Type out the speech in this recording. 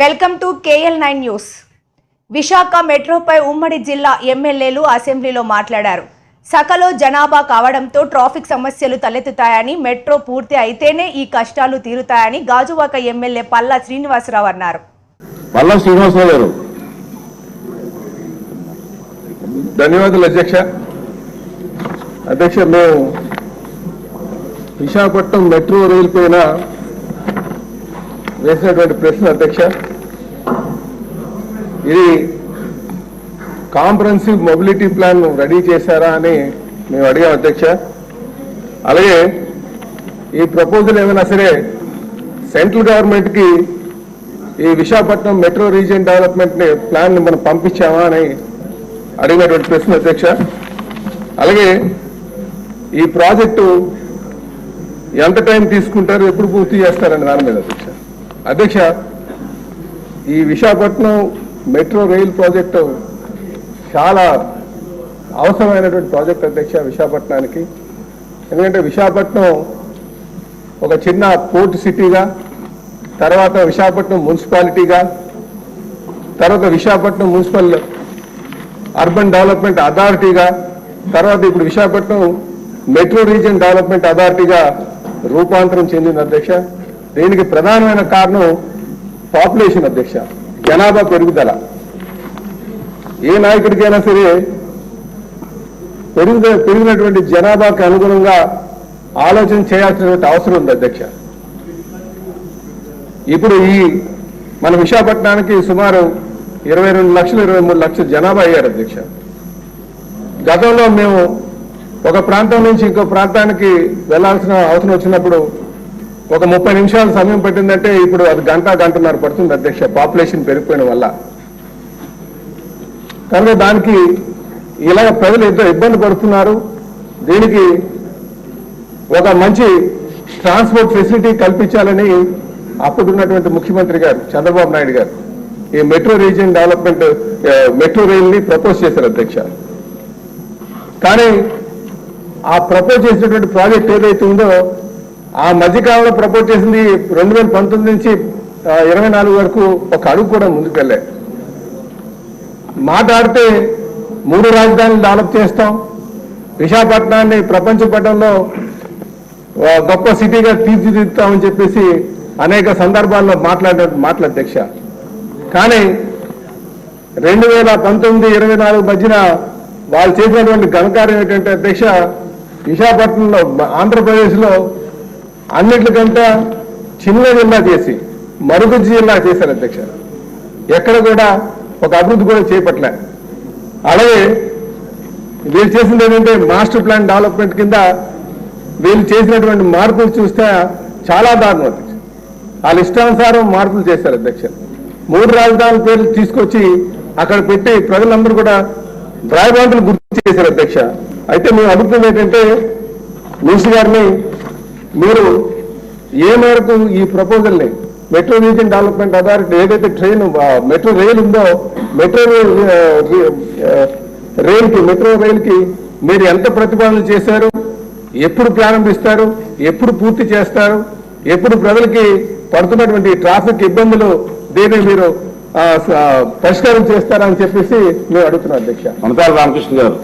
Welcome to KL nine news. Visakha మెట్రోపై ఉమ్మడి జిల్లా ఎమ్మెల్యేలు అసెంబ్లీలో మాట్లాడారు. సకలో జనాభా కావడంతో ట్రాఫిక్ సమస్యలు తలెత్తుతాయని మెట్రో పూర్తి అయితేనే ఈ కష్టాలు తీరుతాయని గాజువాక ఎమ్మెల్యే పల్లా శ్రీనివాసరావు అన్నారు. పల్లా శ్రీనివాసరావు గారు. ధన్యవాదాలు అధ్యక్ష. అధ్యక్ష మేము విశాఖపట్నం మెట్రో రైలు పైన వేసినటువంటి ప్రశ్న అధ్యక్ష. ఇది కాంప్రహెన్సివ్ మొబిలిటీ ప్లాన్ రెడీ చేశారా అని మేము అడిగాం అధ్యక్ష. అలాగే ఈ ప్రపోజల్ ఏమైనా సరే సెంట్రల్ గవర్నమెంట్కి ఈ విశాఖపట్నం మెట్రో రీజియన్ డెవలప్మెంట్ ప్లాన్ని ప్లాన్ మనం పంపించామా అని అడిగినటువంటి ప్రశ్న అధ్యక్ష. అలాగే ఈ ప్రాజెక్టు ఎంత టైం తీసుకుంటారు ఎప్పుడు పూర్తి చేస్తారని దాని మీద అధ్యక్ష. అధ్యక్ష ఈ విశాఖపట్నం మెట్రో రైల్ ప్రాజెక్టు చాలా అవసరమైనటువంటి ప్రాజెక్ట్ అధ్యక్ష విశాఖపట్నానికి. ఎందుకంటే విశాఖపట్నం ఒక చిన్న పోర్ట్ సిటీగా తర్వాత విశాఖపట్నం మున్సిపాలిటీగా తర్వాత విశాఖపట్నం మున్సిపల్ అర్బన్ డెవలప్మెంట్ అథారిటీగా తర్వాత ఇప్పుడు విశాఖపట్నం మెట్రో రీజియన్ డెవలప్మెంట్ అథారిటీగా రూపాంతరం చెందింది అధ్యక్ష. దీనికి ప్రధానమైన కారణం పాపులేషన్ అధ్యక్ష. జనాభా పెరుగుదల. ఏ నాయకుడికైనా సరే పెరుగుద పెరిగినటువంటి జనాభాకు అనుగుణంగా ఆలోచన చేయాల్సినటువంటి అవసరం ఉంది అధ్యక్ష. ఇప్పుడు ఈ మన విశాఖపట్నానికి సుమారు ఇరవై రెండు లక్షలు ఇరవై మూడు లక్షల జనాభా అయ్యారు అధ్యక్ష. గతంలో మేము ఒక ప్రాంతం నుంచి ఇంకో ప్రాంతానికి వెళ్ళాల్సిన అవసరం వచ్చినప్పుడు ఒక ముప్పై నిమిషాలు సమయం పట్టిందంటే ఇప్పుడు అది గంట గంటన్నర పడుతుంది అధ్యక్ష. పాపులేషన్ పెరిగిపోయిన వల్ల. కనుక దానికి ఇలాగ ప్రజలు ఎంతో ఇబ్బంది పడుతున్నారు. దీనికి ఒక మంచి ట్రాన్స్పోర్ట్ ఫెసిలిటీ కల్పించాలని అప్పుడున్నటువంటి ముఖ్యమంత్రి గారు చంద్రబాబు నాయుడు గారు ఈ మెట్రో రీజియన్ డెవలప్మెంట్ మెట్రో రైల్ని ప్రపోజ్ చేశారు అధ్యక్ష. కానీ ఆ ప్రపోజ్ చేసినటువంటి ప్రాజెక్ట్ ఏదైతే ఉందో ఆ మధ్యకాలంలో ప్రపోజ్ చేసింది రెండు వేల పంతొమ్మిది నుంచి ఇరవై నాలుగు వరకు ఒక అడుగు కూడా ముందుకెళ్ళే మాట్లాడితే మూడు రాజధానులు డెవలప్ చేస్తాం. విశాఖపట్నాన్ని ప్రపంచ పటంలో గొప్ప సిటీగా తీర్చిదిద్దుతామని చెప్పేసి అనేక సందర్భాల్లో మాట్లాడే మాటల అధ్యక్ష. కానీ రెండు వేల పంతొమ్మిది ఇరవై నాలుగు మధ్యన వాళ్ళు చేసినటువంటి ఘనకార్యం ఏంటంటే అధ్యక్ష విశాఖపట్నంలో ఆంధ్రప్రదేశ్లో అన్నిటికంటే చిన్న జిల్లా చేసి మరుగుజ్జు జిల్లా చేశారు అధ్యక్ష. ఎక్కడ కూడా ఒక అభివృద్ధి కూడా చేపట్టలే. అలాగే వీళ్ళు చేసింది ఏంటంటే మాస్టర్ ప్లాన్ డెవలప్మెంట్ కింద వీళ్ళు చేసినటువంటి మార్పులు చూస్తే చాలా దారుణం అధ్యక్ష. వాళ్ళ ఇష్టానుసారం మార్పులు చేశారు అధ్యక్ష. మూడు రాజధానుల పేర్లు తీసుకొచ్చి అక్కడ పెట్టి ప్రజలందరూ కూడా భ్రాయబాంతులు గుర్తు చేశారు అధ్యక్ష. అయితే మేము అడుగుతుంది ఏంటంటే మినిస్టర్ గారిని మీరు ఏ మేరకు ఈ ప్రపోజల్ని మెట్రో రీజియన్ డెవలప్మెంట్ అథారిటీ ఏదైతే ట్రైన్ మెట్రో రైలు ఉందో మెట్రో రైల్కి మెట్రో రైలుకి మీరు ఎంత ప్రతిపాదనలు చేశారు? ఎప్పుడు ప్రారంభిస్తారు? ఎప్పుడు పూర్తి చేస్తారు? ఎప్పుడు ప్రజలకి పడుతున్నటువంటి ట్రాఫిక్ ఇబ్బందులు దీన్ని మీరు పరిష్కారం చేస్తారని చెప్పేసి మేము అడుగుతున్నాం అధ్యక్ష. మనతాల రామకృష్ణ గారు.